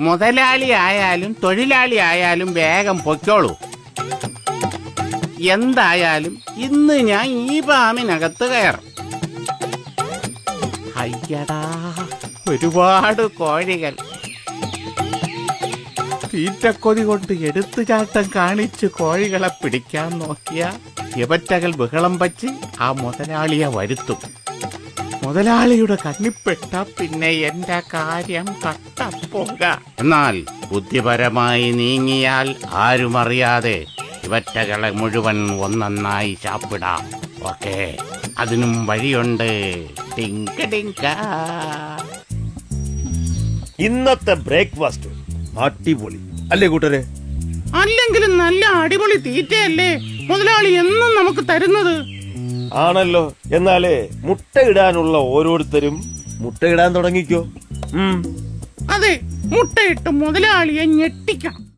മുതലാളി ആയാലും തൊഴിലാളി ആയാലും വേഗം പൊയ്ക്കോളൂ. എന്തായാലും ഇന്ന് ഞാൻ ഈ പാമിനകത്ത് കയറും. അയ്യടാ ഒരുപാട് കോഴികൾ. തീറ്റക്കൊതി കൊണ്ട് എടുത്തുചാട്ടം കാണിച്ച് കോഴികളെ പിടിക്കാൻ നോക്കിയ ഇവറ്റകൾ ബഹളം വച്ച് ആ മുതലാളിയെ വരുത്തും. മുതലാളിയുടെ കണ്ണിപ്പെട്ട പിന്നെ എന്റെ കാര്യം കട്ടപ്പോക എന്നാൽ ബുദ്ധിപരമായി നീങ്ങിയാൽ ആരും അറിയാതെ ഇവറ്റകളെ മുഴുവൻ ഒന്നൊന്നായി ചാപ്പിടാം. ഓക്കെ അതിനും വഴിയുണ്ട്. ടിങ്ക ടിങ്ക. ഇന്നത്തെ ബ്രേക്ക്ഫാസ്റ്റ് അടിപൊളി. അല്ലേ കൂട്ടരെ? അല്ലെങ്കിലും നല്ല അടിപൊളി തീറ്റയല്ലേ മുതലാളി എന്നും നമുക്ക് തരുന്നത്? ആണല്ലോ. എന്നാലേ മുട്ടയിടാനുള്ള ഓരോരുത്തരും മുട്ടയിടാൻ തുടങ്ങിക്കോ. അതെ മുട്ടയിട്ട് മുതലാളിയെ ഞെട്ടിക്കണം